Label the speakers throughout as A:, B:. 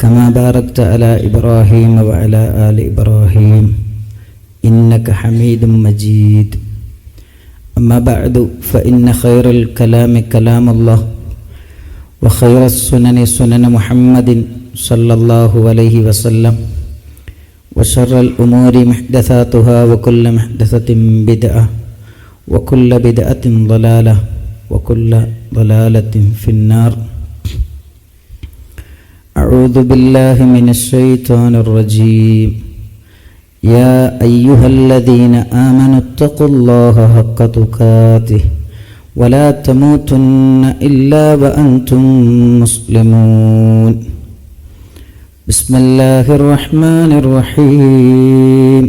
A: كما باركت على إبراهيم وعلى آل إبراهيم إنك حميد مجيد. أما بعد فإن خير الكلام كلام الله وخير السنن سنن محمد صلى الله عليه وسلم وشر الأمور محدثاتها وكل محدثة بدعة وكل بدعة ضلالة وكل ضلالة في النار. أعوذ بالله من الشيطان الرجيم. يا أيها الذين آمنوا اتقوا الله حق تقاته ولا تموتن إلا وأنتم مسلمون. بسم الله الرحمن الرحيم.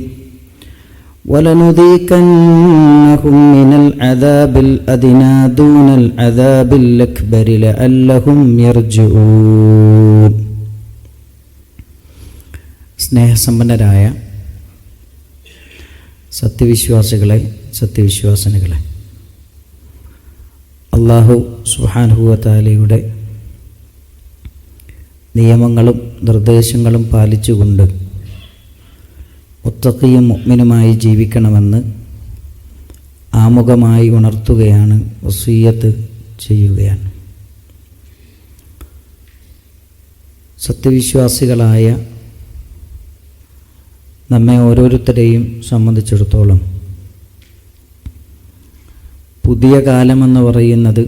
A: ولنذيقنهم من العذاب الأدنى دون العذاب الأكبر لعلهم يرجعون. സ്നേഹസമ്പന്നരായ സത്യവിശ്വാസികളെ സത്യവിശ്വാസനകളെ. അള്ളാഹു സുഹാൻഹുവത്താലിയുടെ നിയമങ്ങളും നിർദ്ദേശങ്ങളും പാലിച്ചുകൊണ്ട് ഒത്തക്കയും മുഗ്മിനുമായി ജീവിക്കണമെന്ന് ആമുഖമായി ഉണർത്തുകയാണ് വസീയത്ത് ചെയ്യുകയാണ്. സത്യവിശ്വാസികളായ നമ്മെ ഓരോരുത്തരെയും സംബന്ധിച്ചിടത്തോളം പുതിയ കാലമെന്ന് പറയുന്നത്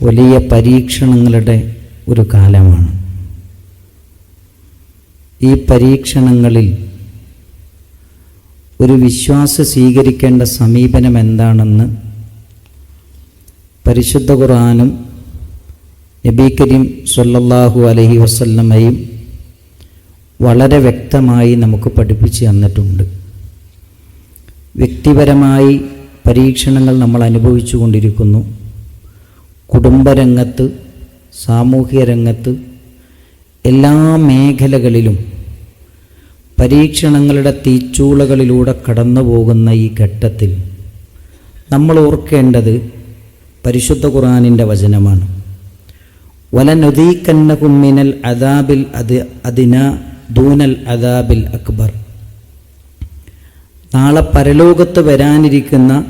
A: വലിയ പരീക്ഷണങ്ങളുടെ ഒരു കാലമാണ്. ഈ പരീക്ഷണങ്ങളിൽ ഒരു വിശ്വാസ സ്വീകരിക്കേണ്ട സമീപനം എന്താണെന്ന് പരിശുദ്ധ ഖുർആാനും നബി കരീം സല്ലല്ലാഹു അലഹി വസല്ലമയും വളരെ വ്യക്തമായി നമുക്ക് പഠിപ്പിച്ച് തന്നിട്ടുണ്ട്. വ്യക്തിപരമായി പരീക്ഷണങ്ങൾ നമ്മൾ അനുഭവിച്ചു കൊണ്ടിരിക്കുന്നു. കുടുംബരംഗത്ത് സാമൂഹ്യ രംഗത്ത് എല്ലാ മേഖലകളിലും പരീക്ഷണങ്ങളുടെ തീച്ചൂളകളിലൂടെ കടന്നു പോകുന്ന ഈ ഘട്ടത്തിൽ നമ്മൾ ഓർക്കേണ്ടത് പരിശുദ്ധ ഖുറാനിന്റെ വചനമാണ്. വലനൊതീക്കന്നകുമ്മിനൽ അദാബിൽ അത് അതിന ദൂനൽ അദാബിൽ അക്ബർ. നാളെ പരലോകത്ത് വരാനിരിക്കുന്ന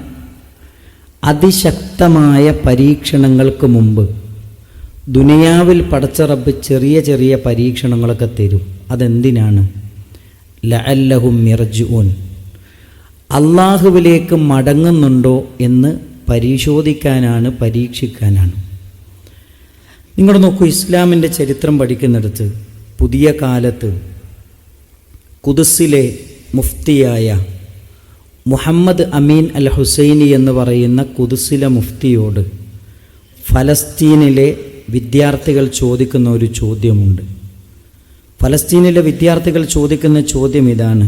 A: അതിശക്തമായ പരീക്ഷണങ്ങൾക്ക് മുമ്പ് ദുനിയാവിൽ പടച്ചറബ് ചെറിയ ചെറിയ പരീക്ഷണങ്ങളൊക്കെ തരും. അതെന്തിനാണ്? ലഅല്ലഹും മിർജുൻ അള്ളാഹുവിലേക്ക് മടങ്ങുന്നുണ്ടോ എന്ന് പരിശോധിക്കാനാണ് പരീക്ഷിക്കാനാണ്. നിങ്ങൾ നോക്കൂ ഇസ്ലാമിന്റെ ചരിത്രം പഠിക്കുന്നിടത്ത് പുതിയ കാലത്ത് കുദസിലെ മുഫ്തിയായ മുഹമ്മദ് അമീൻ അൽ ഹുസൈനി എന്ന് പറയുന്ന കുദുസിലെ മുഫ്തിയോട് ഫലസ്തീനിലെ വിദ്യാർത്ഥികൾ ചോദിക്കുന്ന ഒരു ചോദ്യമുണ്ട്. ഫലസ്തീനിലെ വിദ്യാർത്ഥികൾ ചോദിക്കുന്ന ചോദ്യം ഇതാണ്.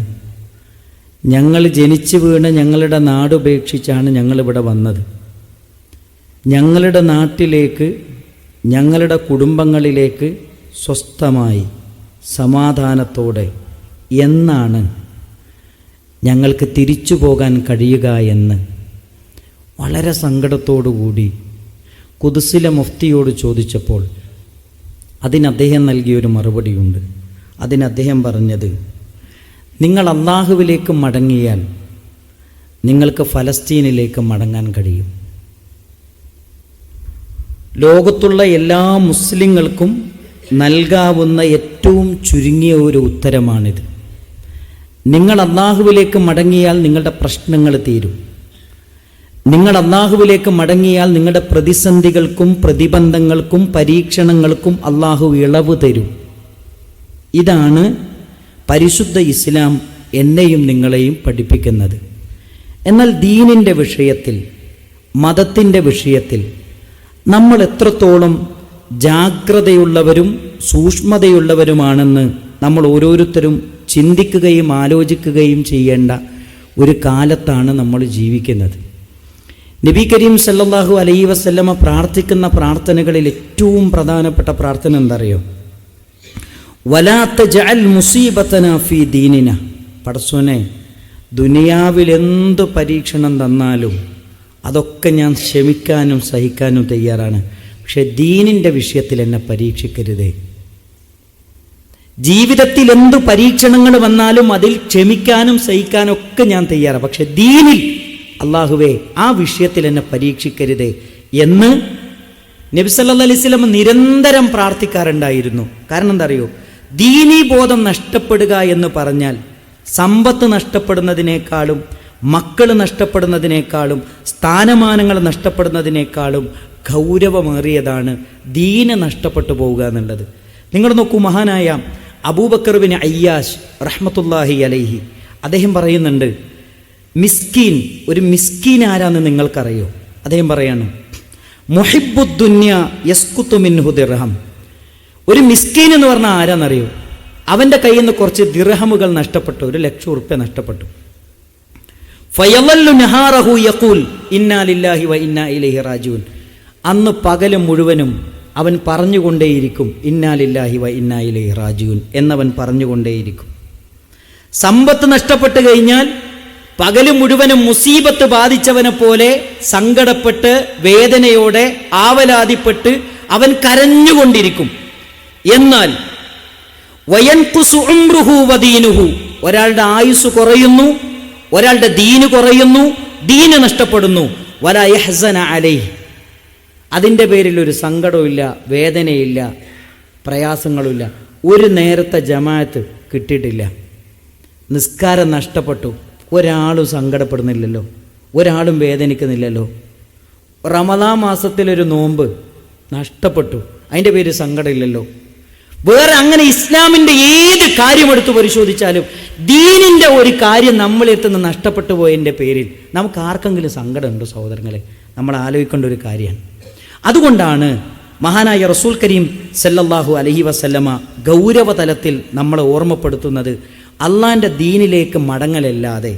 A: ഞങ്ങൾ ജനിച്ചു വീണ് ഞങ്ങളുടെ നാടുപേക്ഷിച്ചാണ് ഞങ്ങളിവിടെ വന്നത്. ഞങ്ങളുടെ നാട്ടിലേക്ക് ഞങ്ങളുടെ കുടുംബങ്ങളിലേക്ക് സ്വസ്ഥമായി സമാധാനത്തോടെ എന്നാണ് ഞങ്ങൾക്ക് തിരിച്ചു പോകാൻ കഴിയുക എന്ന് വളരെ സങ്കടത്തോടുകൂടി കുതിസിലെ മുഫ്തിയോട് ചോദിച്ചപ്പോൾ അതിന് അദ്ദേഹം നൽകിയൊരു മറുപടിയുണ്ട്. അതിന് അദ്ദേഹം പറഞ്ഞത് നിങ്ങൾ അള്ളാഹുവിലേക്ക് മടങ്ങിയാൽ നിങ്ങൾക്ക് ഫലസ്തീനിലേക്ക് മടങ്ങാൻ കഴിയും. ലോകത്തുള്ള എല്ലാ മുസ്ലിങ്ങൾക്കും നൽകാവുന്ന ഏറ്റവും ചുരുങ്ങിയ ഒരു ഉത്തരമാണിത്. നിങ്ങൾ അള്ളാഹുവിലേക്ക് മടങ്ങിയാൽ നിങ്ങളുടെ പ്രശ്നങ്ങൾ തീരും. നിങ്ങൾ അള്ളാഹുവിലേക്ക് മടങ്ങിയാൽ നിങ്ങളുടെ പ്രതിസന്ധികൾക്കും പ്രതിബന്ധങ്ങൾക്കും പരീക്ഷണങ്ങൾക്കും അള്ളാഹു ഇളവ് തരും. ഇതാണ് പരിശുദ്ധ ഇസ്ലാം എന്നെയും നിങ്ങളെയും പഠിപ്പിക്കുന്നത്. എന്നാൽ ദീനിന്റെ വിഷയത്തിൽ മതത്തിന്റെ വിഷയത്തിൽ നമ്മൾ എത്രത്തോളം ജാഗ്രതയുള്ളവരും സൂക്ഷ്മതയുള്ളവരുമാണെന്ന് നമ്മൾ ഓരോരുത്തരും ചിന്തിക്കുകയും ആലോചിക്കുകയും ചെയ്യേണ്ട ഒരു കാലത്താണ് നമ്മൾ ജീവിക്കുന്നത്. നബി കരീം സല്ലാഹു അലൈ വസല്ലമ പ്രാർത്ഥിക്കുന്ന പ്രാർത്ഥനകളിൽ ഏറ്റവും പ്രധാനപ്പെട്ട പ്രാർത്ഥന എന്തറിയോ? വലാത്ത ജഅൽ മുസീബത്തന ഫി ദീനിന. പടസോനെ ദുനിയാവിൽ എന്ത് പരീക്ഷണം തന്നാലും അതൊക്കെ ഞാൻ ക്ഷമിക്കാനും സഹിക്കാനും തയ്യാറാണ്. പക്ഷെ ദീനിന്റെ വിഷയത്തിൽ എന്നെ പരീക്ഷിക്കരുതേ. ജീവിതത്തിൽ എന്തു പരീക്ഷണങ്ങൾ വന്നാലും അതിൽ ക്ഷമിക്കാനും സഹിക്കാനും ഒക്കെ ഞാൻ തയ്യാറാണ്. പക്ഷെ ദീനിൽ അള്ളാഹുവേ ആ വിഷയത്തിൽ എന്നെ പരീക്ഷിക്കരുതേ എന്ന് നബിസല്ലാ അലൈഹി സ്വലം നിരന്തരം പ്രാർത്ഥിക്കാറുണ്ടായിരുന്നു. കാരണം എന്താ അറിയോ ദീനീബോധം നഷ്ടപ്പെടുക എന്ന് പറഞ്ഞാൽ സമ്പത്ത് നഷ്ടപ്പെടുന്നതിനേക്കാളും മക്കൾ നഷ്ടപ്പെടുന്നതിനേക്കാളും സ്ഥാനമാനങ്ങൾ നഷ്ടപ്പെടുന്നതിനേക്കാളും ഗൗരവമേറിയതാണ് ദീന നഷ്ടപ്പെട്ടു പോവുക എന്നുള്ളത്. നിങ്ങൾ നോക്കൂ മഹാനായ അബൂബക്കറുബിൻ അയ്യാഷ് റഹ്മത്തുല്ലാഹി അലൈഹി അദ്ദേഹം പറയുന്നുണ്ട് മിസ്കീൻ ഒരു മിസ്കീൻ ആരാന്ന് നിങ്ങൾക്കറിയോ? അദ്ദേഹം പറയാണ് മുഹിബുദ്ദുന്യ യസ്കുത്തു മിൻഹു ദിർഹം. ഒരു മിസ്കീൻ എന്ന് പറഞ്ഞാൽ ആരാന്നറിയോ? അവന്റെ കയ്യിൽ നിന്ന് കുറച്ച് ദിർഹമുകൾ നഷ്ടപ്പെട്ടു ഒരു ലക്ഷം ഉറുപ്പ്യ നഷ്ടപ്പെട്ടു. ഫയവല്ലു നഹാറഹു യഖൂൽ ഇന്നാലില്ലാഹി വ ഇന്നാ ഇലൈഹി റാജിഊൻ. അന്ന് പകൽ മുഴുവനും അവൻ പറഞ്ഞുകൊണ്ടേയിരിക്കും ഇന്നാലില്ലാഹി വ ഇന്നാ ഇലൈഹി റാജിഊൻ എന്നവൻ പറഞ്ഞുകൊണ്ടേയിരിക്കും. സമ്പത്ത് നഷ്ടപ്പെട്ടു കഴിഞ്ഞാൽ പകൽ മുഴുവനും മുസീബത്ത് ബാധിച്ചവനെ പോലെ സങ്കടപ്പെട്ട് വേദനയോടെ ആവലാതിപ്പെട്ട് അവൻ കരഞ്ഞുകൊണ്ടിരിക്കും. എന്നാൽ ഒരാളുടെ ആയുസ് കുറയുന്നു ഒരാളുടെ ദീന് കുറയുന്നു ദീന് നഷ്ടപ്പെടുന്നു. വല യഹ്സന അതിന്റെ പേരിൽ ഒരു സങ്കടമില്ല വേദനയില്ല പ്രയാസങ്ങളുമില്ല. ഒരു നേരത്തെ ജമാഅത്ത് കിട്ടിയിട്ടില്ല. നിസ്കാരം നഷ്ടപ്പെട്ടു. ഒരാളും സങ്കടപ്പെടുന്നില്ലല്ലോ. ഒരാളും വേദനിക്കുന്നില്ലല്ലോ. റമദാ മാസത്തിലൊരു നോമ്പ് നഷ്ടപ്പെട്ടു. അതിന്റെ പേര് സങ്കടമില്ലല്ലോ. വേറെ അങ്ങനെ ഇസ്ലാമിന്റെ ഏത് കാര്യമെടുത്ത് പരിശോധിച്ചാലും ദീനിന്റെ ഒരു കാര്യം നമ്മളെത്തുന്ന നഷ്ടപ്പെട്ടു പോയതിന്റെ പേരിൽ നമുക്ക് ആർക്കെങ്കിലും സങ്കടമുണ്ടോ സഹോദരങ്ങളെ? നമ്മൾ ആലോചിക്കേണ്ട ഒരു കാര്യമാണ്. അതുകൊണ്ടാണ് മഹാനായ റസൂൽ കരീം സല്ലല്ലാഹു അലഹി വസല്ലമ ഗൗരവതലത്തിൽ നമ്മളെ ഓർമ്മപ്പെടുത്തുന്നത് അള്ളാന്റെ ദീനിലേക്ക് മടങ്ങലല്ലാതെ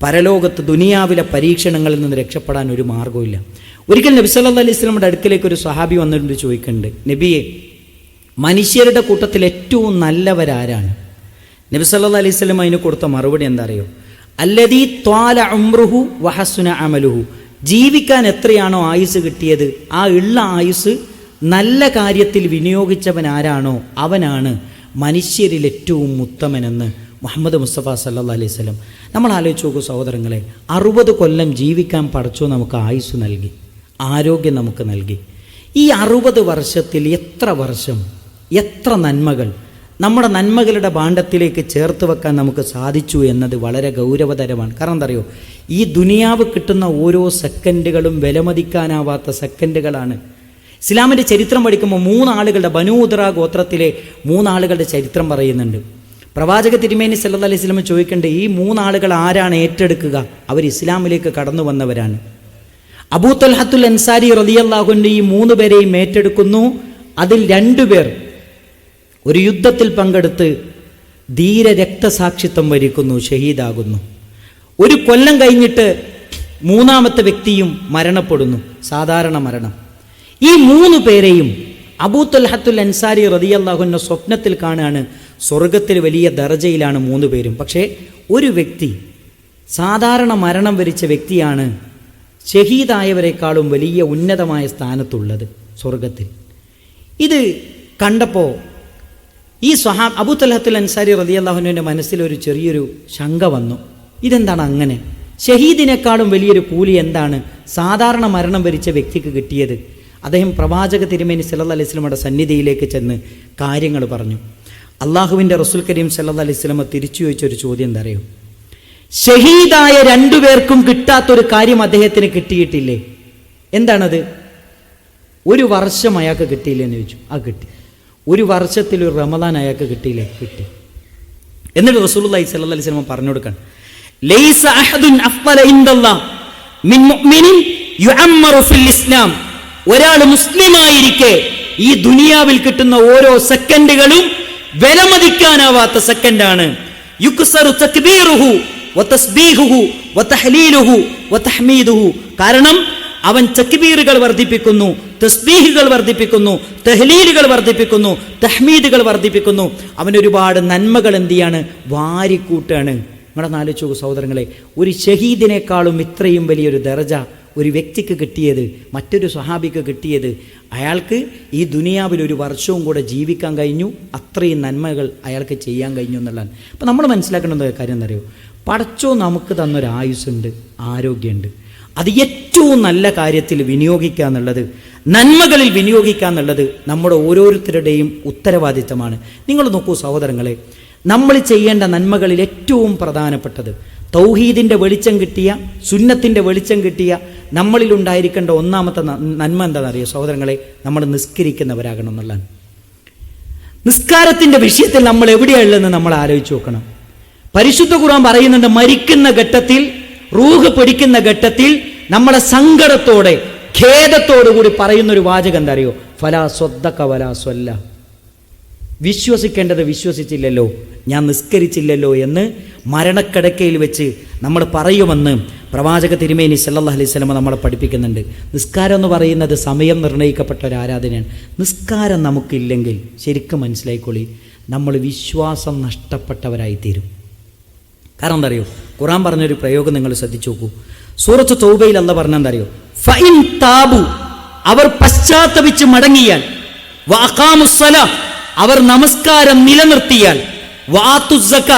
A: പരലോകത്ത് ദുനിയാവിലെ പരീക്ഷണങ്ങളിൽ നിന്ന് രക്ഷപ്പെടാൻ ഒരു മാർഗമില്ല ഒരിക്കൽ നബി സല്ലാ അലൈഹി സ്വലമിന്റെ അടുക്കലേക്ക് ഒരു സഹാബി വന്നിട്ടുണ്ട് ചോദിക്കുന്നുണ്ട് നബിയെ മനുഷ്യരുടെ കൂട്ടത്തിൽ ഏറ്റവും നല്ലവരാരാണ്? നബി സല്ലാ അലൈഹി സ്വലം അതിന് കൊടുത്ത മറുപടി എന്താ അറിയോ അല്ലതീ ത്വാല അമ്രുഹു വഹസുന അമലുഹു. ജീവിക്കാൻ എത്രയാണോ ആയുസ് കിട്ടിയത് ആ ഉള്ള ആയുസ് നല്ല കാര്യത്തിൽ വിനിയോഗിച്ചവൻ ആരാണോ അവനാണ് മനുഷ്യരിൽ ഏറ്റവും ഉത്തമനെന്ന് മുഹമ്മദ് മുസ്തഫ സല്ലാ അലൈഹി സ്വലം നമ്മൾ ആലോചിച്ച് നോക്കൂ സഹോദരങ്ങളെ അറുപത് കൊല്ലം ജീവിക്കാൻ പഠിച്ചോ നമുക്ക് ആയുസ് നൽകി ആരോഗ്യം നമുക്ക് നൽകി. ഈ അറുപത് വർഷത്തിൽ എത്ര വർഷം എത്ര നന്മകൾ നമ്മുടെ നന്മകളുടെ ഭാണ്ഡത്തിലേക്ക് ചേർത്ത് വെക്കാൻ നമുക്ക് സാധിച്ചു എന്നത് വളരെ ഗൗരവതരമാണ്. കാരണം എന്താ അറിയോ? ഈ ദുനിയാവ് കിട്ടുന്ന ഓരോ സെക്കൻഡുകളും വിലമതിക്കാനാവാത്ത സെക്കൻഡുകളാണ്. ഇസ്ലാമിന്റെ ചരിത്രം പഠിക്കുമ്പോൾ മൂന്നാളുകളുടെ ബനൂദറ ഗോത്രത്തിലെ മൂന്നാളുകളുടെ ചരിത്രം പറയുന്നുണ്ട്. പ്രവാചക തിരുമേനി സല്ലാ അലൈഹി സ്വലം ചോദിക്കേണ്ട ഈ മൂന്നാളുകൾ ആരാണ് ഏറ്റെടുക്കുക? അവർ ഇസ്ലാമിലേക്ക് കടന്നു വന്നവരാണ്. അബൂ തൽഹത്തുൽ അൻസാരി റലിയല്ലാഹുന്റെ ഈ മൂന്ന് പേരെയും ഏറ്റെടുക്കുന്നു. അതിൽ രണ്ടുപേർ ഒരു യുദ്ധത്തിൽ പങ്കെടുത്ത് ധീര രക്തസാക്ഷിത്വം വരിക്കുന്നു ഷഹീദാകുന്നു. ഒരു കൊല്ലം കഴിഞ്ഞിട്ട് മൂന്നാമത്തെ വ്യക്തിയും മരണപ്പെടുന്നു സാധാരണ മരണം. ഈ മൂന്ന് പേരെയും അബൂത്തുൽഹത്തുൽ തൽഹത്തുൽ അൻസാരി റതിയല്ലാഹുവിന്റെ സ്വപ്നത്തിൽ കാണുകയാണ് സ്വർഗത്തിൽ വലിയ ദർജയിലാണ് മൂന്ന് പേരും. പക്ഷേ ഒരു വ്യക്തി സാധാരണ മരണം വരിച്ച വ്യക്തിയാണ് ഷഹീദായവരെക്കാളും വലിയ ഉന്നതമായ സ്ഥാനത്തുള്ളത് സ്വർഗത്തിൽ ഇത് കണ്ടപ്പോൾ ഈ സ്വഹാ അബു തലഹത്തുൽ അൻസാരി റതിയല്ലാഹുവിന്റെ മനസ്സിൽ ഒരു ചെറിയൊരു ശങ്ക വന്നു. ഇതെന്താണ് അങ്ങനെ? ഷഹീദിനേക്കാളും വലിയൊരു കൂലി എന്താണ്? സാധാരണ മരണം വരിച്ച വ്യക്തിക്ക് കിട്ടിയത്. അദ്ദേഹം പ്രവാചക തിരുമേനി സല്ല അലൈഹി സ്വലമയുടെ സന്നിധിയിലേക്ക് ചെന്ന് കാര്യങ്ങൾ പറഞ്ഞു. അള്ളാഹുവിന്റെ റസുൽ കരീം സല്ലാ അലൈഹി സ്വലമ തിരിച്ചു ചോദിച്ചൊരു ചോദ്യം എന്താ അറിയോ ഷഹീദായ രണ്ടുപേർക്കും കിട്ടാത്തൊരു കാര്യം അദ്ദേഹത്തിന് കിട്ടിയിട്ടില്ലേ? എന്താണത്? ഒരു വർഷം അയാൾക്ക് കിട്ടിയില്ലെന്ന് ചോദിച്ചു. ആ കിട്ടി. ഒരു വർഷത്തിൽ ഒരു റമദാൻ അയാൾക്ക് കിട്ടിയില്ലേ? കിട്ടി. എന്നിട്ട് റസൂലുള്ളാഹി സ്വല്ലല്ലാഹി അലൈഹി വസല്ലം പറഞ്ഞു കൊടുക്കാൻ. ലൈസ അഹദുൻ അഫ്ളല ഇൻദല്ലാഹ് മിൻ യുഅമ്മറു ഫിൽ ഇസ്ലാം. ഒരാൾ മുസ്ലിമായിരിക്കെ ഈ ദുനിയാവിൽ കിട്ടുന്ന ഓരോ സെക്കൻഡുകളും വിലമതിക്കാനാവാത്ത സെക്കൻഡാണ്. തക്ബീറുഹു വതസ്ബീഹുഹു വതഹ്മീദുഹു കാരണം അവൻ തക്ബീറുകൾ വർദ്ധിപ്പിക്കുന്നു തസ്ബീഹുകൾ വർദ്ധിപ്പിക്കുന്നു തഹ്ലീലുകൾ വർദ്ധിപ്പിക്കുന്നു തഹ്മീദുകൾ വർദ്ധിപ്പിക്കുന്നു. അവൻ ഒരുപാട് നന്മകൾ എന്ത് ചെയ്യാണ്? വാരിക്കൂട്ടാണ്. നിങ്ങളെ ആലോചിച്ചു സഹോദരങ്ങളെ ഒരു ഷഹീദിനേക്കാളും ഇത്രയും വലിയൊരു ദർജ ഒരു വ്യക്തിക്ക് കിട്ടിയത് മറ്റൊരു സ്വഹാബിക്ക് കിട്ടിയത് അയാൾക്ക് ഈ ദുനിയാവിൽ ഒരു വർഷവും കൂടെ ജീവിക്കാൻ കഴിഞ്ഞു അത്രയും നന്മകൾ അയാൾക്ക് ചെയ്യാൻ കഴിഞ്ഞു എന്നുള്ളതാണ്. അപ്പം നമ്മൾ മനസ്സിലാക്കേണ്ട കാര്യം എന്താ പറയുക പടച്ചോ നമുക്ക് തന്നൊരു ആയുസ്സുണ്ട് ആരോഗ്യമുണ്ട്. അത് ഏറ്റവും നല്ല കാര്യത്തിൽ വിനിയോഗിക്കുക എന്നുള്ളത് നന്മകളിൽ വിനിയോഗിക്കുക എന്നുള്ളത് നമ്മുടെ ഓരോരുത്തരുടെയും ഉത്തരവാദിത്തമാണ്. നിങ്ങൾ നോക്കൂ സഹോദരങ്ങളെ നമ്മൾ ചെയ്യേണ്ട നന്മകളിൽ ഏറ്റവും പ്രധാനപ്പെട്ടത് തൗഹീദിന്റെ വെളിച്ചം കിട്ടിയ സുന്നത്തിന്റെ വെളിച്ചം കിട്ടിയ നമ്മളിൽ ഉണ്ടായിരിക്കേണ്ട ഒന്നാമത്തെ നന്മ എന്താണെന്നറിയോ സഹോദരങ്ങളെ? നമ്മൾ നിസ്കരിക്കുന്നവരാകണം എന്നുള്ളതാണ്. നിസ്കാരത്തിന്റെ വിഷയത്തിൽ നമ്മൾ എവിടെയാണ് എവിടെയുള്ളതെന്ന് നമ്മൾ ആലോചിച്ച് നോക്കണം. പരിശുദ്ധ ഖുർആൻ പറയുന്നുണ്ട് മരിക്കുന്ന ഘട്ടത്തിൽ റൂഹ് പിടിക്കുന്ന ഘട്ടത്തിൽ നമ്മളെ സങ്കടത്തോടെ ഖേദത്തോടു കൂടി പറയുന്ന ഒരു വാചകം എന്താ അറിയോ ഫലാ സ്വദ്ദക്ക വലാ സ്വല്ല. വിശ്വസിക്കേണ്ടത് വിശ്വസിച്ചില്ലല്ലോ ഞാൻ നിസ്കരിച്ചില്ലല്ലോ എന്ന് മരണക്കിടക്കയിൽ വെച്ച് നമ്മൾ പറയുമെന്ന് പ്രവാചക തിരുമേനി സല്ലാ അലൈഹി സ്വലമ നമ്മളെ പഠിപ്പിക്കുന്നുണ്ട്. നിസ്കാരം എന്ന് പറയുന്നത് സമയം നിർണയിക്കപ്പെട്ട ഒരു ആരാധനയാണ്. നിസ്കാരം നമുക്കില്ലെങ്കിൽ ശരിക്കും മനസ്സിലായിക്കൊള്ളി നമ്മൾ വിശ്വാസം നഷ്ടപ്പെട്ടവരായി തീരും കാരണം എന്താ അറിയോ ഖുറാൻ പറഞ്ഞൊരു പ്രയോഗം നിങ്ങൾ ശ്രദ്ധിച്ചു നോക്കൂ. സൂറത്ത് തൗബയിൽ അല്ല പറഞ്ഞ എന്താ അറിയോ ഫൈൻ താബു അവർ പശ്ചാത്തപിച്ച് മടങ്ങിയാൽ വഅഖാമുസ്സല അവർ നമസ്കാരം നിലനിർത്തിയാൽ വാത്തു സക്ക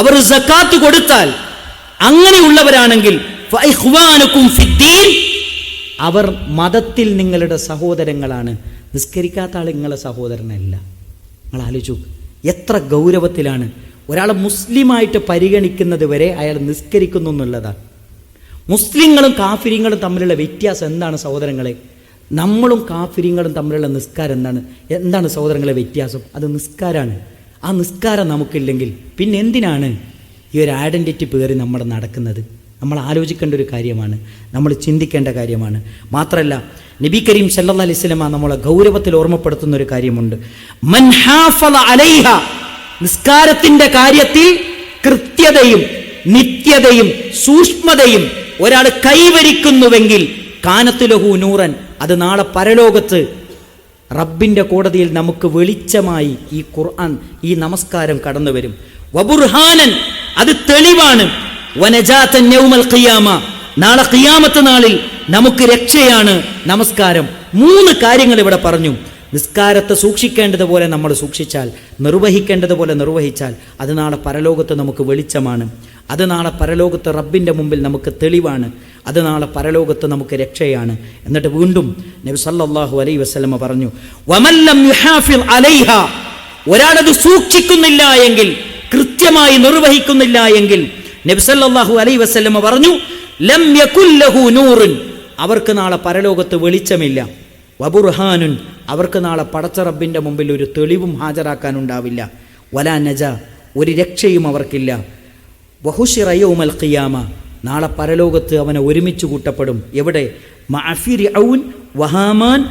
A: അവർ സക്കാത്ത് കൊടുത്താൽ അങ്ങനെയുള്ളവരാണെങ്കിൽ അവർ മതത്തിൽ നിങ്ങളുടെ സഹോദരങ്ങളാണ്. നിസ്കരിക്കാത്ത ആൾ നിങ്ങളെ സഹോദരനല്ല. നിങ്ങൾ ആലോചിച്ചു എത്ര ഗൗരവത്തിലാണ് ഒരാളെ മുസ്ലിമായിട്ട് പരിഗണിക്കുന്നത് വരെ അയാൾ നിസ്കരിക്കുന്നു എന്നുള്ളതാണ്. മുസ്ലിങ്ങളും കാഫിര്യങ്ങളും തമ്മിലുള്ള വ്യത്യാസം എന്താണ് സഹോദരങ്ങളെ? നമ്മളും കാഫിര്യങ്ങളും തമ്മിലുള്ള നിസ്കാരം എന്താണ്? എന്താണ് സഹോദരങ്ങളെ വ്യത്യാസം? അത് നിസ്കാരമാണ് ആ നിസ്കാരം നമുക്കില്ലെങ്കിൽ പിന്നെ എന്തിനാണ് ഈ ഒരു ഐഡന്റിറ്റി പേറി നമ്മൾ നടക്കുന്നത്? നമ്മൾ ആലോചിക്കേണ്ട ഒരു കാര്യമാണ്. നമ്മൾ ചിന്തിക്കേണ്ട കാര്യമാണ്. മാത്രമല്ല നബി കരീം സല്ലാ അലൈഹി നമ്മളെ ഗൗരവത്തിൽ ഓർമ്മപ്പെടുത്തുന്ന ഒരു കാര്യമുണ്ട്. മൻ ഹാഫള അലൈഹ നിസ്കാരത്തിന്റെ കാര്യത്തിൽ കൃത്യതയും നിത്യതയും സൂക്ഷ്മതയും ഒരാൾ കൈവരിക്കുന്നുവെങ്കിൽ കാനത്തുലഹു നൂറൻ അത് നാളെ പരലോകത്ത് റബ്ബിന്റെ കോടതിയിൽ നമുക്ക് വെളിച്ചമായി ഈ ഖുർആൻ ഈ നമസ്കാരം കടന്നു വരും. വബുർഹാനൻ അത് തെളിവാണ്. വനജാത്തൻ നൗമൽ ഖിയാമ. നാളെ ഖിയാമത്ത് നാളിൽ നമുക്ക് രക്ഷയാണ് നമസ്കാരം. മൂന്ന് കാര്യങ്ങൾ ഇവിടെ പറഞ്ഞു. നിസ്കാരത്തെ സൂക്ഷിക്കേണ്ടതുപോലെ നമ്മൾ സൂക്ഷിച്ചാൽ നിർവഹിക്കേണ്ടതുപോലെ നിർവഹിച്ചാൽ അത് നാളെ പരലോകത്ത് നമുക്ക് വെളിച്ചമാണ്. അത് നാളെ പരലോകത്ത് റബ്ബിന്റെ മുമ്പിൽ നമുക്ക് തെളിവാണ്. അത് നാളെ പരലോകത്ത് നമുക്ക് രക്ഷയാണ്. എന്നിട്ട് വീണ്ടും നബി സല്ലല്ലാഹു അലൈഹി വസല്ലമ പറഞ്ഞു ഒരാളത് സൂക്ഷിക്കുന്നില്ല എങ്കിൽ കൃത്യമായി നിർവഹിക്കുന്നില്ല എങ്കിൽ സല്ലല്ലാഹു അലൈഹി വസല്ലമ പറഞ്ഞു ലം യകുല്ലഹു നൂറുൻ അവർക്ക് നാളെ പരലോകത്ത് വെളിച്ചമില്ല. വബുർഹാനുൻ അവർക്ക് നാളെ പടച്ച റബ്ബിന്റെ മുമ്പിൽ ഒരു തെളിവും ഹാജരാക്കാനുണ്ടാവില്ല. വലാ നജ ഒരു രക്ഷയും അവർക്കില്ല. വഹുഷിറയോമൽ ഖിയാമ നാളെ പരലോകത്ത് അവനെ ഒരുമിച്ച് കൂട്ടപ്പെടും. എവിടെ? വഹാമാൻ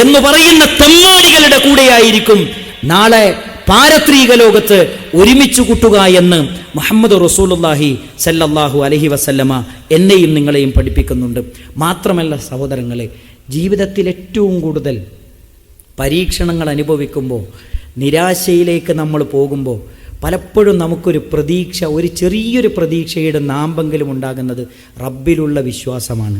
A: എന്ന് പറയുന്ന തെമ്മാടികളുടെ കൂടെയായിരിക്കും. നാളെ പാരത്രീക ലോകത്ത് ഒരുമിച്ച് കൂട്ടുക എന്ന് മുഹമ്മദ് റസൂലുള്ളാഹി സല്ലല്ലാഹു അലഹി വസല്ലമ എന്നെയും നിങ്ങളെയും പഠിപ്പിക്കുന്നുണ്ട്. മാത്രമല്ല സഹോദരങ്ങളെ ജീവിതത്തിൽ ഏറ്റവും കൂടുതൽ പരീക്ഷണങ്ങൾ അനുഭവിക്കുമ്പോൾ നിരാശയിലേക്ക് നമ്മൾ പോകുമ്പോൾ പലപ്പോഴും നമുക്കൊരു പ്രതീക്ഷ ഒരു ചെറിയൊരു പ്രതീക്ഷയുടെ നാമ്പെങ്കിലും ഉണ്ടാകുന്നത് റബ്ബിലുള്ള വിശ്വാസമാണ്.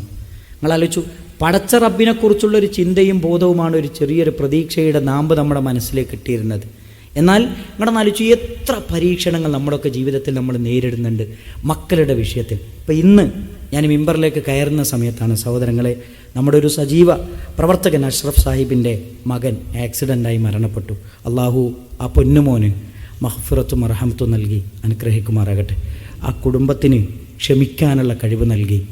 A: നിങ്ങൾ ആലോചിച്ചു പടച്ച റബ്ബിനെക്കുറിച്ചുള്ള ഒരു ചിന്തയും ബോധവുമാണ് ഒരു ചെറിയൊരു പ്രതീക്ഷയുടെ നാമ്പ് നമ്മുടെ മനസ്സിലേക്ക് കിട്ടിയിരുന്നത്. എന്നാൽ നിങ്ങളുടെ ആലോചിച്ചു എത്ര പരീക്ഷണങ്ങൾ നമ്മുടെയൊക്കെ ജീവിതത്തിൽ നമ്മൾ നേരിടുന്നുണ്ട് മക്കളുടെ വിഷയത്തിൽ. ഇപ്പം ഇന്ന് ഞാൻ മിമ്പറിലേക്ക് കയറുന്ന സമയത്താണ് സഹോദരങ്ങളെ നമ്മുടെ ഒരു സജീവ പ്രവർത്തകൻ അഷ്റഫ് സാഹിബിന്റെ മകൻ ആക്സിഡന്റായി മരണപ്പെട്ടു. അള്ളാഹു ആ പൊന്നുമോന് മഹഫുറത്തും അർഹമത്തും നൽകി അനുഗ്രഹിക്കുമാറാകട്ടെ. ആ കുടുംബത്തിന് ക്ഷമിക്കാനുള്ള കഴിവ് നൽകി.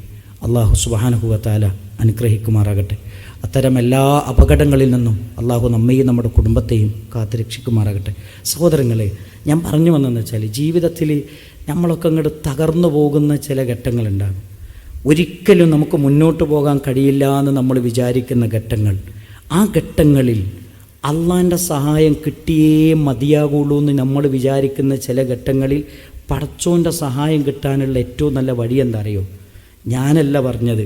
A: അള്ളാഹു സുബാനുഹുവത്താല അനുഗ്രഹിക്കുമാറാകട്ടെ. അത്തരം എല്ലാ അപകടങ്ങളിൽ നിന്നും അള്ളാഹു നമ്മയും നമ്മുടെ കുടുംബത്തെയും കാത്തുരക്ഷിക്കുമാറാകട്ടെ. സഹോദരങ്ങളെ ഞാൻ പറഞ്ഞു വന്നതെന്ന് വെച്ചാൽ ജീവിതത്തിൽ നമ്മളൊക്കെ അങ്ങോട്ട് തകർന്നു പോകുന്ന ചില ഘട്ടങ്ങളുണ്ടാകും. ഒരിക്കലും നമുക്ക് മുന്നോട്ട് പോകാൻ കഴിയില്ല എന്ന് നമ്മൾ വിചാരിക്കുന്ന ഘട്ടങ്ങൾ. ആ ഘട്ടങ്ങളിൽ അള്ളാന്റെ സഹായം കിട്ടിയേ മതിയാകുള്ളൂ എന്ന് നമ്മൾ വിചാരിക്കുന്ന ചില ഘട്ടങ്ങളിൽ പടച്ചോന്റെ സഹായം കിട്ടാനുള്ള ഏറ്റവും നല്ല വഴി എന്താ അറിയോ? ഞാനല്ല പറഞ്ഞത്.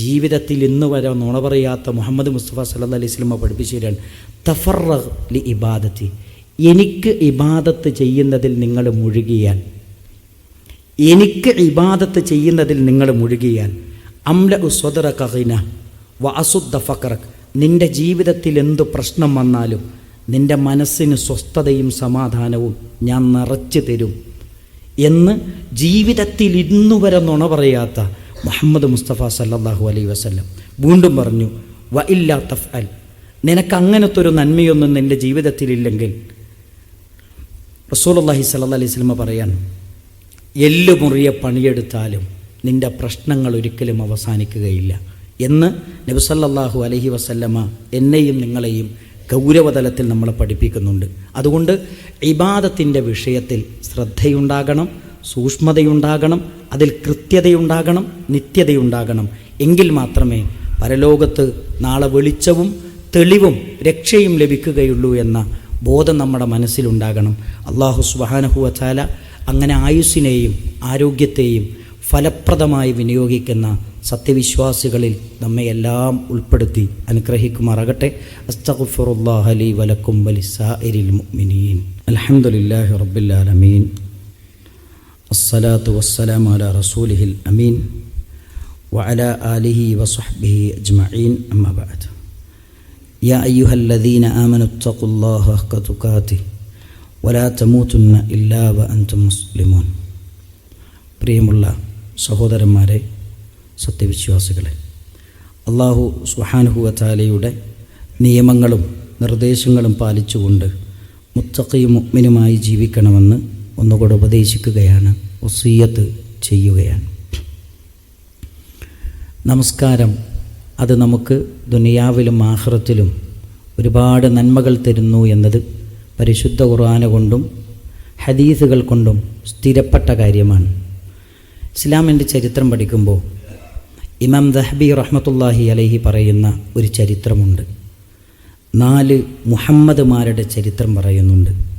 A: ജീവിതത്തിൽ ഇന്ന് വരെ നുണ പറയാത്ത മുഹമ്മദ് മുസ്തഫ സല്ല അലൈഹി സ്വലമ പഠിപ്പിച്ചു തരാൻ തഫറ ലി ഇബാദത്തി. എനിക്ക് ഇബാദത്ത് ചെയ്യുന്നതിൽ നിങ്ങൾ മുഴുകിയാൽ എനിക്ക് ഇബാദത്ത് ചെയ്യുന്നതിൽ നിങ്ങൾ മുഴുകിയാൽ അംല ഉസ്വദറ കഹിന വസുദ്ദ ഫക്രക് നിന്റെ ജീവിതത്തിൽ എന്ത് പ്രശ്നം വന്നാലും നിന്റെ മനസ്സിന് സ്വസ്ഥതയും സമാധാനവും ഞാൻ നിറച്ചു തരും. എന്ന് ജീവിതത്തിൽ ഇന്നു വരെ നുണ പറയാത്ത മുഹമ്മദ് മുസ്തഫ സല്ലാഹു അലൈ വസല്ലം വീണ്ടും പറഞ്ഞു വ ഇല്ലാ തഫ് അൽ നിനക്ക് അങ്ങനത്തെ ഒരു നന്മയൊന്നും നിന്റെ ജീവിതത്തിലില്ലെങ്കിൽ റസൂലുള്ളാഹി സല്ലല്ലാഹി അലൈഹി വസല്ലമ പറയാൻ എല്ലുമുറിയെ പണിയെടുത്താലും നിന്റെ പ്രശ്നങ്ങൾ ഒരിക്കലും അവസാനിക്കുകയില്ല. എന്ന് നബിസല്ലാഹു അലഹി വസല്ലമ എന്നെയും നിങ്ങളെയും ഗൗരവതലത്തിൽ നമ്മളെ പഠിപ്പിക്കുന്നുണ്ട്. അതുകൊണ്ട് ഇബാദത്തിന്റെ വിഷയത്തിൽ ശ്രദ്ധയുണ്ടാകണം സൂക്ഷ്മതയുണ്ടാകണം അതിൽ കൃത്യതയുണ്ടാകണം നിത്യതയുണ്ടാകണം. എങ്കിൽ മാത്രമേ പരലോകത്ത് നാളെ വെളിച്ചവും തെളിവും രക്ഷയും ലഭിക്കുകയുള്ളൂ എന്ന ബോധം നമ്മുടെ മനസ്സിലുണ്ടാകണം. അള്ളാഹു സുബാനഹുവ ചാല അങ്ങനെ ആയുസ്സിനെയും ആരോഗ്യത്തെയും ഫലപ്രദമായി വിനിയോഗിക്കുന്ന സത്യവിശ്വാസികളിൽ നമ്മെ എല്ലാം ഉൾപ്പെടുത്തി അനുഗ്രഹിക്കുമാറാകട്ടെ. അസ്തഖുഫുറുല്ലാഹലി വലക്കും വലിസാഇരിൽ മുഅ്മിനീൻ. അൽഹംദുലില്ലാഹി റബ്ബിൽ ആലമീൻ. الصلاة والسلام على رسوله الأمين وعلى آله وصحبه أجمعين أما بعد يا أيها الذين آمنوا اتقوا الله حق تقاته ولا تموتن إلا وأنتم مسلمون പ്രിയമുള്ള സഹോദരന്മാരെ സത്യവിശ്വാസികളെ അള്ളാഹു സുഹാനുഹുവത്താലയുടെ നിയമങ്ങളും നിർദ്ദേശങ്ങളും പാലിച്ചുകൊണ്ട് മുത്തക്കയും മുഗ്മിനുമായി ജീവിക്കണമെന്ന് ഒന്നുകൂടെ ഉപദേശിക്കുകയാണ്. ഒസീയത്ത് ചെയ്യുകയാണ്. നമസ്കാരം. അത് നമുക്ക് ദുനിയാവിലും ആഹ്റത്തിലും ഒരുപാട് നന്മകൾ തരുന്നു എന്നത് പരിശുദ്ധ ഖുർആന കൊണ്ടും ഹദീസുകൾ കൊണ്ടും സ്ഥിരപ്പെട്ട കാര്യമാണ്. ഇസ്ലാമിന്റെ ചരിത്രം പഠിക്കുമ്പോൾ ഇമാം ദഹബി റഹ്മത്തുല്ലാഹി അലഹി പറയുന്ന ഒരു ചരിത്രമുണ്ട്. നാല് മുഹമ്മദ്മാരുടെ ചരിത്രം പറയുന്നുണ്ട്.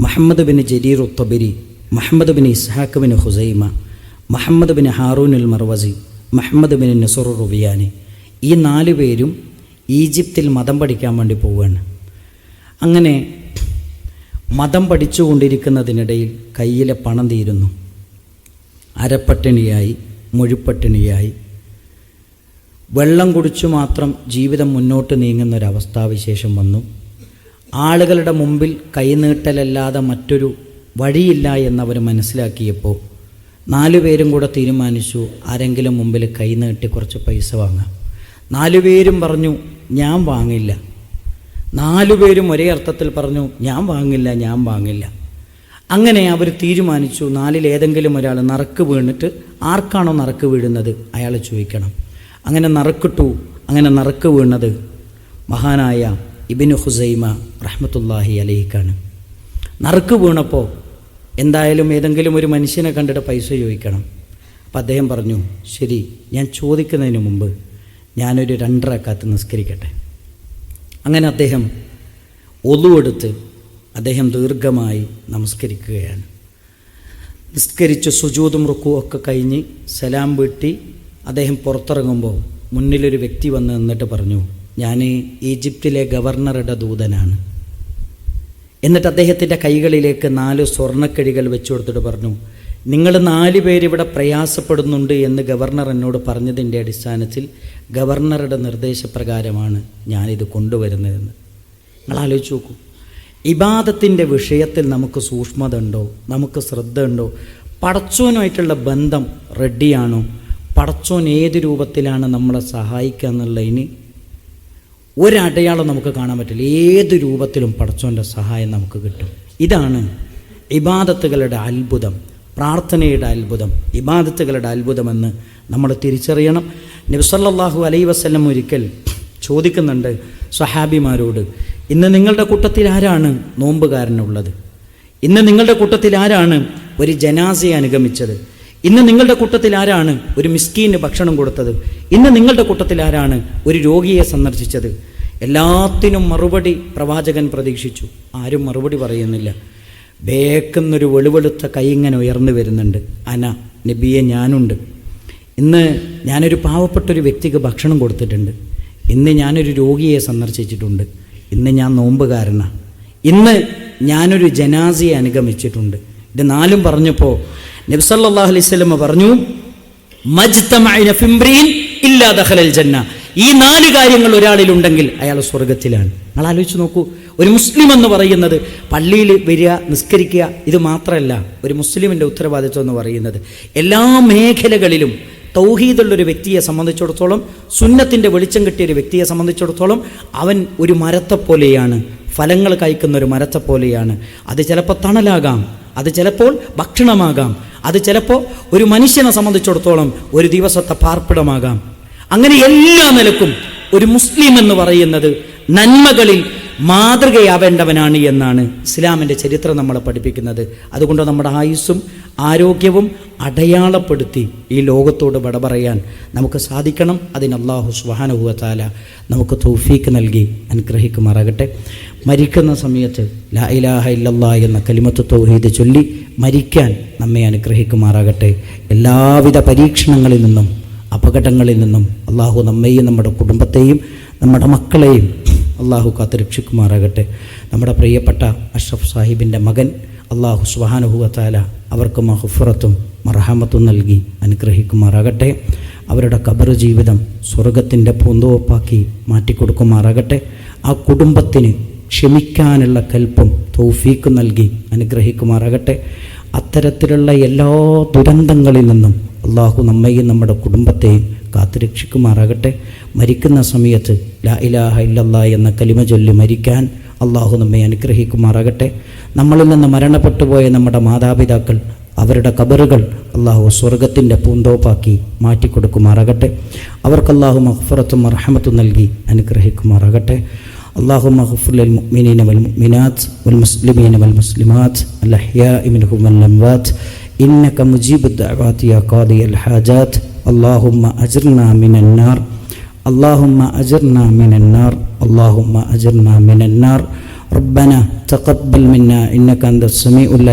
A: Muhammad bin Jarir Uttabari Muhammad bin Ishaq bin Khuzaima Muhammad bin Harun al Marwazi Muhammad bin Nasr Rubiyani ഈ നാല് പേരും ഈജിപ്തിൽ മതം പഠിക്കാൻ വേണ്ടി പോവുകയാണ്. അങ്ങനെ മതം പഠിച്ചുകൊണ്ടിരിക്കുന്നതിനിടയിൽ കയ്യിലെ പണം തീരുന്നു. അരപ്പട്ടിണിയായി മുഴുപ്പട്ടിണിയായി. വെള്ളം കുടിച്ചു മാത്രം ജീവിതം മുന്നോട്ട് നീങ്ങുന്ന ഒരവസ്ഥാവിശേഷം വന്നു. ആളുകളുടെ മുമ്പിൽ കൈനീട്ടലല്ലാതെ മറ്റൊരു വഴിയില്ല എന്നവർ മനസ്സിലാക്കിയപ്പോൾ നാലു പേരും കൂടെ തീരുമാനിച്ചു ആരെങ്കിലും മുമ്പിൽ കൈനീട്ടി കുറച്ച് പൈസ വാങ്ങാം. നാലുപേരും പറഞ്ഞു ഞാൻ വാങ്ങില്ല. നാലു പേരും ഒരേ അർത്ഥത്തിൽ പറഞ്ഞു ഞാൻ വാങ്ങില്ല ഞാൻ വാങ്ങില്ല. അങ്ങനെ അവർ തീരുമാനിച്ചു നാലിൽ ഏതെങ്കിലും ഒരാൾ നറുക്ക് വീണിട്ട് ആർക്കാണോ നറുക്ക് വീഴുന്നത് അയാൾ ചോദിക്കണം. അങ്ങനെ നറുക്കിട്ടു അങ്ങനെ നറുക്ക് വീണത് മഹാനായ ഇബിന് ഹുസൈമ റഹ്മത്തുല്ലാഹി അലഹിക്കാണ്. നറുക്ക് വീണപ്പോൾ എന്തായാലും ഏതെങ്കിലും ഒരു മനുഷ്യനെ കണ്ടിട്ട് പൈസ ചോദിക്കണം. അപ്പം അദ്ദേഹം പറഞ്ഞു ശരി ഞാൻ ചോദിക്കുന്നതിന് മുമ്പ് ഞാനൊരു രണ്ടരക്കാത്ത് നിസ്കരിക്കട്ടെ. അങ്ങനെ അദ്ദേഹം ഒതുവെടുത്ത് അദ്ദേഹം ദീർഘമായി നമസ്കരിക്കുകയാണ്. നിസ്കരിച്ച് സുജൂതും റുക്കും ഒക്കെ കഴിഞ്ഞ് സലാം വീട്ടി അദ്ദേഹം പുറത്തിറങ്ങുമ്പോൾ മുന്നിലൊരു വ്യക്തി വന്ന് നിന്നിട്ട് പറഞ്ഞു ഞാൻ ഈജിപ്തിലെ ഗവർണറുടെ ദൂതനാണ്. എന്നിട്ട് അദ്ദേഹത്തിന്റെ കൈകളിലേക്ക് നാല് സ്വർണക്കിഴികൾ വെച്ചു കൊടുത്തിട്ട് പറഞ്ഞു നിങ്ങൾ നാല് പേരിവിടെ പ്രയാസപ്പെടുന്നുണ്ട് എന്ന് ഗവർണർ എന്നോട് പറഞ്ഞതിന്റെ അടിസ്ഥാനത്തിൽ ഗവർണറുടെ നിർദ്ദേശപ്രകാരമാണ് ഞാനിത് കൊണ്ടുവരുന്നതെന്ന്. നിങ്ങൾ ആലോചിച്ച് നോക്കൂ ഇബാദത്തിന്റെ വിഷയത്തിൽ നമുക്ക് സൂക്ഷ്മത ഉണ്ടോ നമുക്ക് ശ്രദ്ധ ഉണ്ടോ പടച്ചോനുമായിട്ടുള്ള ബന്ധം റെഡിയാണോ? പടച്ചോൻ ഏത് രൂപത്തിലാണ് നമ്മളെ സഹായിക്കുക എന്നുള്ളതിന് ഒരടയാളം നമുക്ക് കാണാൻ പറ്റില്ല. ഏത് രൂപത്തിലും പടച്ചോന്റെ സഹായം നമുക്ക് കിട്ടും. ഇതാണ് ഇബാദത്തുകളുടെ അത്ഭുതം പ്രാർത്ഥനയുടെ അത്ഭുതം ഇബാദത്തുകളുടെ അത്ഭുതമെന്ന് നമ്മൾ തിരിച്ചറിയണം. നബ്സല്ലാഹു അലൈ വസ്ലം ഒരിക്കൽ ചോദിക്കുന്നുണ്ട് സഹാബിമാരോട് ഇന്ന് നിങ്ങളുടെ കൂട്ടത്തിൽ ആരാണ് നോമ്പുകാരനുള്ളത്? ഇന്ന് നിങ്ങളുടെ കൂട്ടത്തിൽ ആരാണ് ഒരു ജനാസയെ അനുഗമിച്ചത്? ഇന്ന് നിങ്ങളുടെ കൂട്ടത്തിൽ ആരാണ് ഒരു മിസ്കീന് ഭക്ഷണം കൊടുത്തത്? ഇന്ന് നിങ്ങളുടെ കൂട്ടത്തിൽ ആരാണ് ഒരു രോഗിയെ സന്ദർശിച്ചത്? എല്ലാത്തിനും മറുപടി പ്രവാചകൻ പ്രതീക്ഷിച്ചു. ആരും മറുപടി പറയുന്നില്ല. ബേക്കുന്നൊരു വെളുവെളുത്ത കൈ ഇങ്ങനെ ഉയർന്നു വരുന്നുണ്ട്. അന നബിയെ ഞാനുണ്ട്. ഇന്ന് ഞാനൊരു പാവപ്പെട്ടൊരു വ്യക്തിക്ക് ഭക്ഷണം കൊടുത്തിട്ടുണ്ട്. ഇന്ന് ഞാനൊരു രോഗിയെ സന്ദർശിച്ചിട്ടുണ്ട്. ഇന്ന് ഞാൻ നോമ്പുകാരനാണ് ഇന്ന് ഞാനൊരു ജനാസിയെ അനുഗമിച്ചിട്ടുണ്ട്. ഇത് നാലും പറഞ്ഞപ്പോൾ നബ്സല്ലാഹു അലൈഹി പറഞ്ഞു ജന്ന. ഈ നാല് കാര്യങ്ങൾ ഒരാളിലുണ്ടെങ്കിൽ അയാൾ സ്വർഗത്തിലാണ് നമ്മൾ ആലോചിച്ച് നോക്കൂ ഒരു മുസ്ലിം എന്ന് പറയുന്നത് പള്ളിയിൽ വരിക നിസ്കരിക്കുക ഇത് മാത്രമല്ല ഒരു മുസ്ലിമിന്റെ ഉത്തരവാദിത്വം എന്ന് പറയുന്നത്. എല്ലാ മേഖലകളിലും തൗഹീദുള്ള ഒരു വ്യക്തിയെ സംബന്ധിച്ചിടത്തോളം സുന്നത്തിന്റെ വെളിച്ചം കിട്ടിയ ഒരു വ്യക്തിയെ സംബന്ധിച്ചിടത്തോളം അവൻ ഒരു മരത്തെ പോലെയാണ് ഫലങ്ങൾ കഴിക്കുന്ന ഒരു മരത്തെ പോലെയാണ്. അത് ചിലപ്പോൾ തണലാകാം അത് ചിലപ്പോൾ ഭക്ഷണമാകാം അത് ചിലപ്പോൾ ഒരു മനുഷ്യനെ സംബന്ധിച്ചിടത്തോളം ഒരു ദിവസത്തെ പാർപ്പിടമാകാം. അങ്ങനെ എല്ലാ നിലക്കും ഒരു മുസ്ലിം എന്ന് പറയുന്നത് നന്മകളിൽ മാതൃകയാവേണ്ടവനാണ് എന്നാണ് ഇസ്ലാമിന്റെ ചരിത്രം നമ്മളെ പഠിപ്പിക്കുന്നത്. അതുകൊണ്ട് നമ്മുടെ ആയുസ്സും ആരോഗ്യവും അടയാളപ്പെടുത്തി ഈ ലോകത്തോട് വട പറയാൻ നമുക്ക് സാധിക്കണം. അതിന് അള്ളാഹു സുഹാനുഭവത്താല നമുക്ക് തൗഫീക്ക് നൽകി അനുഗ്രഹിക്കുമാറാകട്ടെ. മരിക്കുന്ന സമയത്ത് ലാ ഇലാഹ എന്ന കലിമത്ത് തൗഹീദ് ചൊല്ലി മരിക്കാൻ നമ്മെ അനുഗ്രഹിക്കുമാറാകട്ടെ. എല്ലാവിധ പരീക്ഷണങ്ങളിൽ നിന്നും അപകടങ്ങളിൽ നിന്നും അള്ളാഹു നമ്മെയും നമ്മുടെ കുടുംബത്തെയും നമ്മുടെ മക്കളെയും അള്ളാഹു കാത്ത് രക്ഷിക്കുമാറാകട്ടെ. നമ്മുടെ പ്രിയപ്പെട്ട അഷ്റഫ് സാഹിബിന്റെ മകൻ അള്ളാഹു സുഹാനുഭവത്താല അവർക്ക് മഹഫുറത്തും മർഹമത്തും നൽകി അനുഗ്രഹിക്കുമാറാകട്ടെ. അവരുടെ കബർ ജീവിതം സ്വർഗത്തിന്റെ പൂന്തോപ്പാക്കി മാറ്റിക്കൊടുക്കുമാറാകട്ടെ. ആ കുടുംബത്തിന് ക്ഷമിക്കാനുള്ള കൽപ്പും തൗഫീക്ക് നൽകി അനുഗ്രഹിക്കുമാറാകട്ടെ. അത്തരത്തിലുള്ള എല്ലാ ദുരന്തങ്ങളിൽ നിന്നും അള്ളാഹു നമ്മയും നമ്മുടെ കുടുംബത്തെയും കാത്തുരക്ഷിക്കുമാറാകട്ടെ. മരിക്കുന്ന സമയത്ത് ലാ ഇലാഹ ഇല്ലല്ലാ എന്ന കലിമ ചൊല്ലി മരിക്കാൻ അള്ളാഹു നമ്മെ അനുഗ്രഹിക്കുമാറാകട്ടെ. നമ്മളിൽ നിന്ന് മരണപ്പെട്ടുപോയ നമ്മുടെ മാതാപിതാക്കൾ അവരുടെ കബറുകൾ അള്ളാഹു സ്വർഗത്തിന്റെ പൂന്തോപ്പാക്കി മാറ്റിക്കൊടുക്കുമാറാകട്ടെ. അവർക്ക് അള്ളാഹു മഹ്ഫറത്തും അർഹമത്തും നൽകി അനുഗ്രഹിക്കുമാറാകട്ടെ. اللهم اغفر للمؤمنين والمؤمنات والمسلمين والمسلمات الأحياء منهم والأموات. إنك مجيب الدعوات يا قاضي الحاجات. اللهم أجرنا من النار. اللهم أجرنا من النار. اللهم أجرنا من النار. ربنا تقبل منا. إنك أنت السميع العليم.